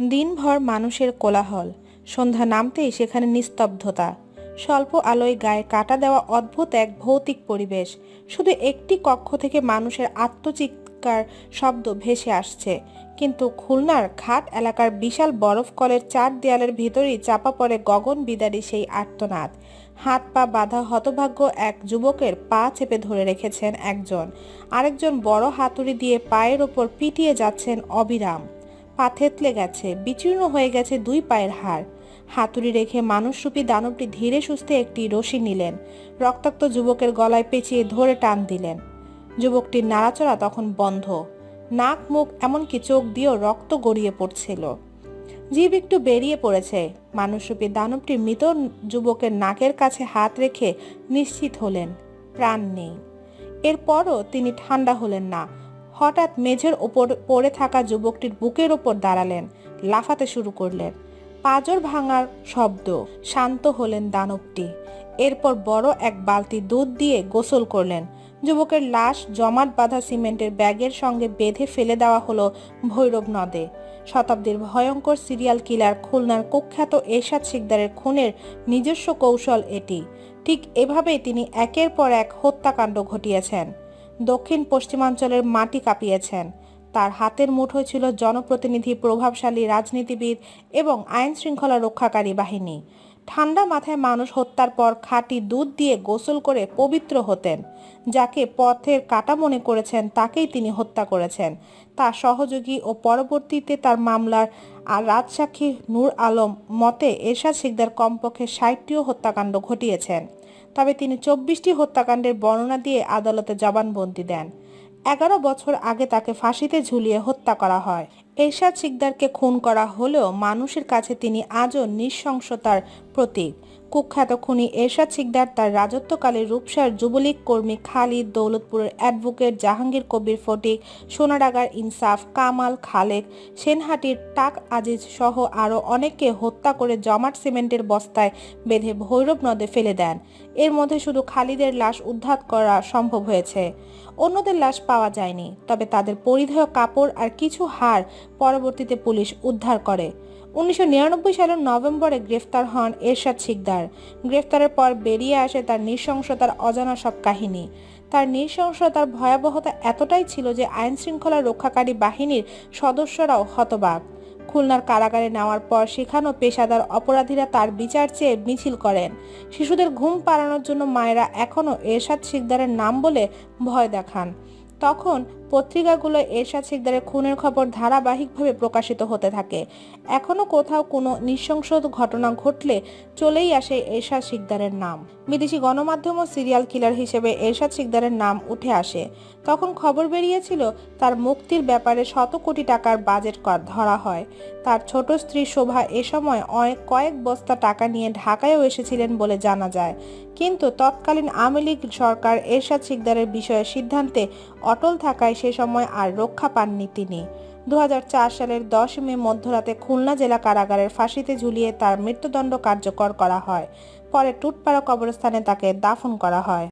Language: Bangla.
দিনভর মানুষের কোলাহল। সন্ধ্যা নামতেই সেখানে নিস্তব্ধতা। স্বল্প আলোয় গায়ে কাটা দেওয়া অদ্ভুত এক ভৌতিক পরিবেশ। শুধু একটি কক্ষ থেকে মানুষের আত্মচিৎকার শব্দ ভেসে আসছে। কিন্তু খুলনার ঘাট এলাকার বিশাল বরফ কলের চার দেয়ালের ভিতরেই চাপা পড়ে গগন বিদারী সেই আর্তনাদ। হাত পা বাঁধা হতভাগ্য এক যুবকের পা চেপে ধরে রেখেছেন একজন। আরেকজন বড় হাতুড়ি দিয়ে পায়ের ওপর পিটিয়ে যাচ্ছেন অবিরাম। পা থেতলে গেছে, বিচীর্ণ হয়ে গেছে দুই পায়ের হাড়। হাতুড়ি রেখে মানুষরূপী দানবটি ধীরে সুস্থে একটি রশি নিলেন, রক্তাক্ত যুবকের গলায় পেঁচিয়ে ধরে টান দিলেন। যুবকটির নাড়াচড়া তখন বন্ধ, নাক মুখ এমনকি চোখ দিয়েও রক্ত গড়িয়ে পড়ছিল। জীব একটু বেরিয়ে পড়েছে, মানুষরূপী দানবটি মৃত যুবকের নাকের কাছে হাত রেখে নিশ্চিত হলেন, প্রাণ নেই। এরপরও তিনি ঠান্ডা হলেন না হঠাৎ মেঝের ওপর পড়ে থাকা যুবকটির বুকের ওপর দাঁড়ালেন, লাফাতে শুরু করলেন। পাজর ভাঙার শব্দ, শান্ত হলেন দানবটি। এরপর বড় এক বালতি দুধ দিয়ে গোসল করলেন। যুবকের লাশ জমাট বাঁধা সিমেন্টের ব্যাগের সঙ্গে বেঁধে ফেলে দেওয়া হলো ভৈরব নদে। শতাব্দীর ভয়ঙ্কর সিরিয়াল কিলার খুলনার কুখ্যাত এরশাদ শিকদারের খুনের নিজস্ব কৌশল এটি। ঠিক এভাবেই তিনি একের পর এক হত্যাকাণ্ড ঘটিয়েছেন। দক্ষিণ পশ্চিমাঞ্চলের মাটি কাঁপিয়েছেন। তার হাতের মুঠোয় ছিল জনপ্রতিনিধি প্রভাবশালী রাজনীতিবিদ এবং আইন শৃঙ্খলা রক্ষাকারী বাহিনী। ঠান্ডা মাথায় মানুষ হত্যার পর খাঁটি দুধ দিয়ে গোসল করে পবিত্র হতেন, যাকে পথের কাটা মনে করেছেন তাকেই তিনি হত্যা করেছেন। তার সহযোগী ও পরবর্তীতে তার মামলার আর রাজসাক্ষী নূর আলম মতে এরশাদ শিকদার কমপক্ষে ষাটটিও হত্যাকাণ্ড ঘটিয়েছেন। তবে তিনি চব্বিশটি হত্যাকাণ্ডের বর্ণনা দিয়ে আদালতে জবানবন্দি দেন। এগারো বছর আগে তাকে ফাঁসিতে ঝুলিয়ে হত্যা করা হয়। এরশাদ শিকদারকে খুন করা হলেও মানুষের কাছে তিনি আজও নৃশংসতার প্রতীক। কুখ্যাত খুনি এরশাদ শিকদার তার রাজত্বকালে রূপসার যুবলীগ কর্মী খালিদ দৌলতপুরের অ্যাডভোকেট জাহাঙ্গীর কবির ফটিক সোনাডাগার ইনসাফ কামাল খালেক, সেনহাটির টাক আজিজ সহ আরও অনেককে হত্যা করে জমাট সিমেন্টের বস্তায় বেঁধে ভৈরব নদে ফেলে দেন। এর মধ্যে শুধু খালিদের লাশ উদ্ধার করা সম্ভব হয়েছে। অন্যদের লাশ পাওয়া যায়নি, তবে তাদের পরিধেয় কাপড় আর কিছু হাড় পরবর্তীতে পুলিশ উদ্ধার করে। উনিশশো নিরানব্বই সালের নভেম্বরে গ্রেফতার হন এরশাদ শিকদার। গ্রেফতারের পর বেরিয়ে আসে তার নৃশংসতার অজানা সব কাহিনী। তার নৃশংসতার ভয়াবহতা এতটাই ছিল যে আইন শৃঙ্খলা রক্ষাকারী বাহিনীর সদস্যরাও হতবাক। খুলনার কারাগারে নেওয়ার পর সেখানেও পেশাদার অপরাধীরা তার বিচার চেয়ে মিছিল করেন। শিশুদের ঘুম পাড়ানোর জন্য মায়েরা এখনও এরশাদ শিকদারের নাম বলে ভয় দেখান। তখন পত্রিকাগুলো এরশাদ শিকদারের খুনের খবর ধারাবাহিকভাবে প্রকাশিত হতে থাকে। এখনও কোথাও কোনো নৃশংস ঘটনা ঘটলে চলেই আসে এরশাদ শিকদারের নাম। বিদেশি গণমাধ্যম ও সিরিয়াল কিলার হিসেবে এরশাদ শিকদারের নাম উঠে আসে। তখন খবর বেরিয়েছিল, তার মুক্তির ব্যাপারে শত কোটি টাকার বাজেট ধরা হয়। তার ছোট স্ত্রী শোভা এ সময় অনেক কয়েক বস্তা টাকা নিয়ে ঢাকায়ও এসেছিলেন বলে জানা যায়। কিন্তু তৎকালীন আওয়ামী লীগ সরকার এরশাদ শিকদারের বিষয়ে সিদ্ধান্তে অটল থাকায় সে সময় আর রক্ষা পাননি তিনি। দু হাজার চার সালের দশ মে মধ্যরাতে খুলনা জেলা কারাগারের ফাঁসিতে ঝুলিয়ে তার মৃত্যুদণ্ড কার্যকর করা হয়। পরে টুটপাড়া কবরস্থানে তাকে দাফন করা হয়।